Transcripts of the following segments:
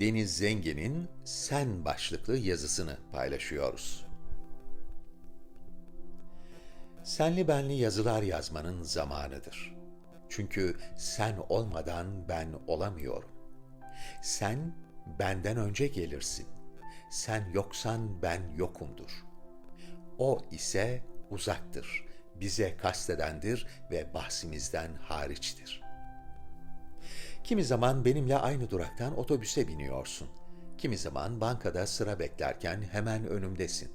Deniz Zengin'in Sen başlıklı yazısını paylaşıyoruz. Senli benli yazılar yazmanın zamanıdır. Çünkü sen olmadan ben olamıyorum. Sen benden önce gelirsin. Sen yoksan ben yokumdur. O ise uzaktır, bize kastedendir ve bahsimizden hariçtir. Kimi zaman benimle aynı duraktan otobüse biniyorsun. Kimi zaman bankada sıra beklerken hemen önümdesin.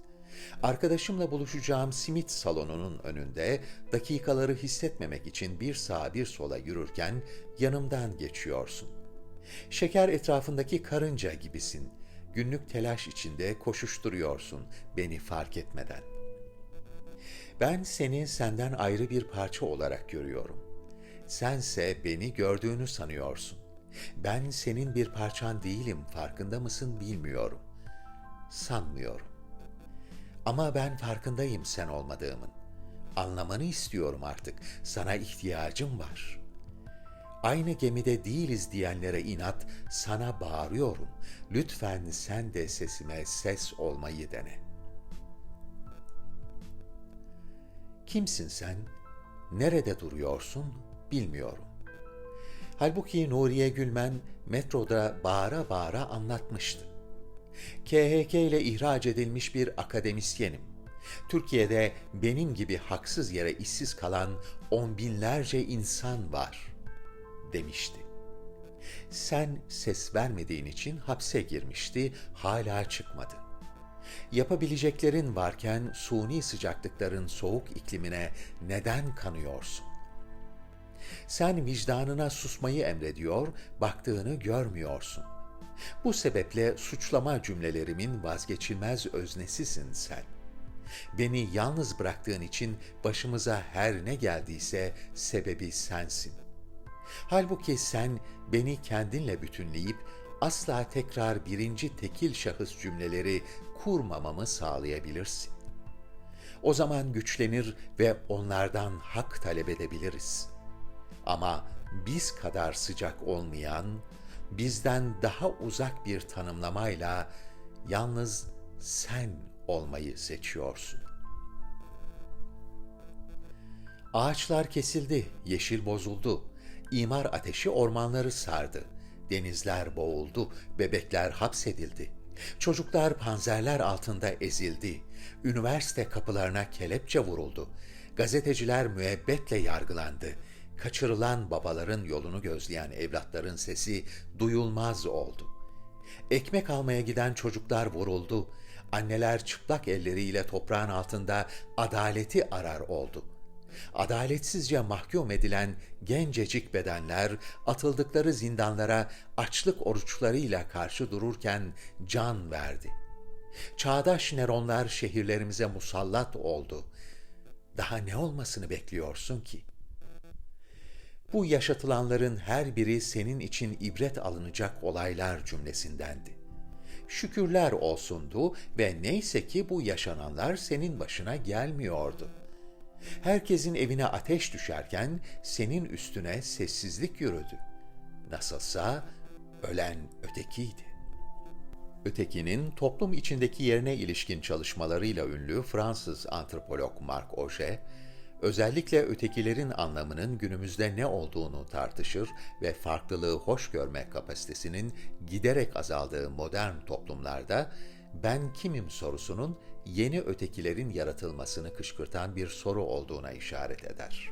Arkadaşımla buluşacağım simit salonunun önünde dakikaları hissetmemek için bir sağa bir sola yürürken yanımdan geçiyorsun. Şeker etrafındaki karınca gibisin. Günlük telaş içinde koşuşturuyorsun beni fark etmeden. Ben seni senden ayrı bir parça olarak görüyorum. Sense beni gördüğünü sanıyorsun. Ben senin bir parçan değilim, farkında mısın bilmiyorum. Sanmıyorum. Ama ben farkındayım sen olmadığımın. Anlamanı istiyorum artık. Sana ihtiyacım var. Aynı gemide değiliz diyenlere inat, sana bağırıyorum. Lütfen sen de sesime ses olmayı dene. Kimsin sen? Nerede duruyorsun? Bilmiyorum. Halbuki Nuriye Gülmen metroda bağıra bağıra anlatmıştı. KHK ile ihraç edilmiş bir akademisyenim. Türkiye'de benim gibi haksız yere işsiz kalan on binlerce insan var, demişti. Sen ses vermediğin için hapse girmişti, hala çıkmadı. Yapabileceklerin varken suni sıcaklıkların soğuk iklimine neden kanıyorsun? Sen vicdanına susmayı emrediyor, baktığını görmüyorsun. Bu sebeple suçlama cümlelerimin vazgeçilmez öznesisin sen. Beni yalnız bıraktığın için başımıza her ne geldiyse sebebi sensin. Halbuki sen beni kendinle bütünleyip asla tekrar birinci tekil şahıs cümleleri kurmamamı sağlayabilirsin. O zaman güçlenir ve onlardan hak talep edebiliriz. Ama biz kadar sıcak olmayan, bizden daha uzak bir tanımlamayla yalnız sen olmayı seçiyorsun. Ağaçlar kesildi, yeşil bozuldu. İmar ateşi ormanları sardı. Denizler boğuldu, bebekler hapsedildi. Çocuklar panzerler altında ezildi. Üniversite kapılarına kelepçe vuruldu. Gazeteciler müebbetle yargılandı. Kaçırılan babaların yolunu gözleyen evlatların sesi duyulmaz oldu. Ekmek almaya giden çocuklar vuruldu. Anneler çıplak elleriyle toprağın altında adaleti arar oldu.'' adaletsizce mahkum edilen gencecik bedenler atıldıkları zindanlara açlık oruçlarıyla karşı dururken can verdi. Çağdaş neronlar şehirlerimize musallat oldu. Daha ne olmasını bekliyorsun ki? Bu yaşatılanların her biri senin için ibret alınacak olaylar cümlesindendi. Şükürler olsundu ve neyse ki bu yaşananlar senin başına gelmiyordu.'' Herkesin evine ateş düşerken senin üstüne sessizlik yürüdü. Nasılsa ölen ötekiydi. Ötekinin toplum içindeki yerine ilişkin çalışmalarıyla ünlü Fransız antropolog Marc Auger, özellikle ötekilerin anlamının günümüzde ne olduğunu tartışır ve farklılığı hoş görme kapasitesinin giderek azaldığı modern toplumlarda ben kimim sorusunun yeni ötekilerin yaratılmasını kışkırtan bir soru olduğuna işaret eder.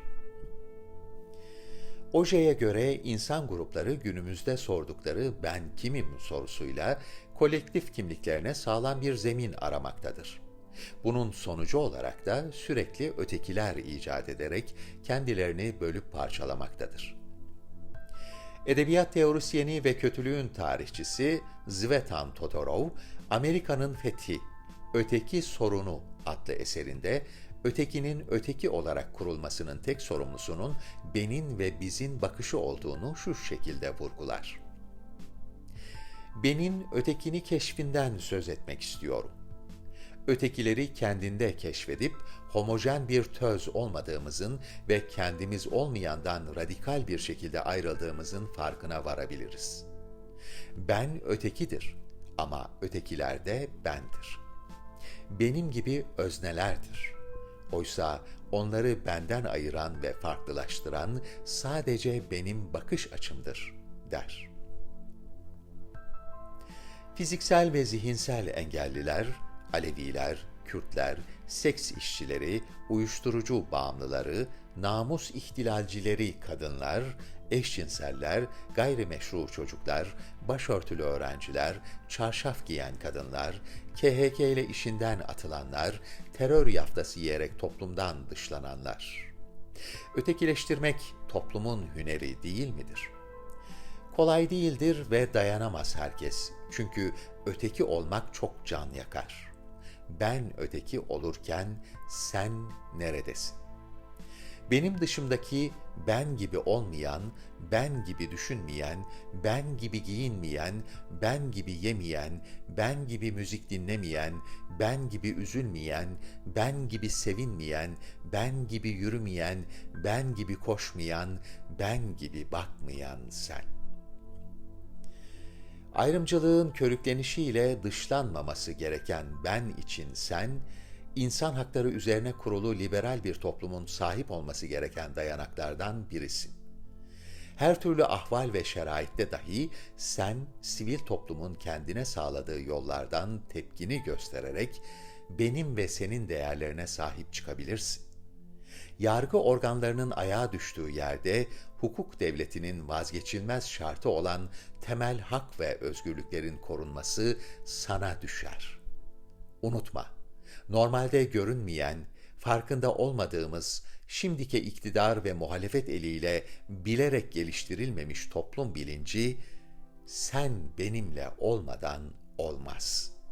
Oje'ye göre insan grupları günümüzde sordukları ben kimim sorusuyla kolektif kimliklerine sağlam bir zemin aramaktadır. Bunun sonucu olarak da sürekli ötekiler icat ederek kendilerini bölüp parçalamaktadır. Edebiyat teorisyeni ve kötülüğün tarihçisi Zvetan Todorov, Amerika'nın Fethi Öteki Sorunu adlı eserinde ötekinin öteki olarak kurulmasının tek sorumlusunun benin ve bizin bakışı olduğunu şu şekilde vurgular. Benin ötekini keşfinden söz etmek istiyorum. Ötekileri kendinde keşfedip homojen bir töz olmadığımızın ve kendimiz olmayandan radikal bir şekilde ayrıldığımızın farkına varabiliriz. Ben ötekidir ama ötekiler de bendir. Benim gibi öznelerdir. Oysa onları benden ayıran ve farklılaştıran sadece benim bakış açımdır, der. Fiziksel ve zihinsel engelliler, Aleviler, Kürtler, seks işçileri, uyuşturucu bağımlıları, namus ihtilalcileri kadınlar, eşcinseller, gayrimeşru çocuklar, başörtülü öğrenciler, çarşaf giyen kadınlar, KHK ile işinden atılanlar, terör yaftası yiyerek toplumdan dışlananlar. Ötekileştirmek toplumun hüneri değil midir? Kolay değildir ve dayanamaz herkes. Çünkü öteki olmak çok can yakar. Ben öteki olurken sen neredesin? Benim dışımdaki ben gibi olmayan, ben gibi düşünmeyen, ben gibi giyinmeyen, ben gibi yemeyen, ben gibi müzik dinlemeyen, ben gibi üzülmeyen, ben gibi sevinmeyen, ben gibi yürümeyen, ben gibi koşmayan, ben gibi bakmayan sen. Ayrımcılığın körüklenişiyle dışlanmaması gereken ben için sen, insan hakları üzerine kurulu liberal bir toplumun sahip olması gereken dayanaklardan birisin. Her türlü ahval ve şeraitte dahi sen sivil toplumun kendine sağladığı yollardan tepkini göstererek benim ve senin değerlerine sahip çıkabilirsin. Yargı organlarının ayağa düştüğü yerde hukuk devletinin vazgeçilmez şartı olan temel hak ve özgürlüklerin korunması sana düşer. Unutma, normalde görünmeyen, farkında olmadığımız, şimdiki iktidar ve muhalefet eliyle bilerek geliştirilmemiş toplum bilinci, sen benimle olmadan olmaz.''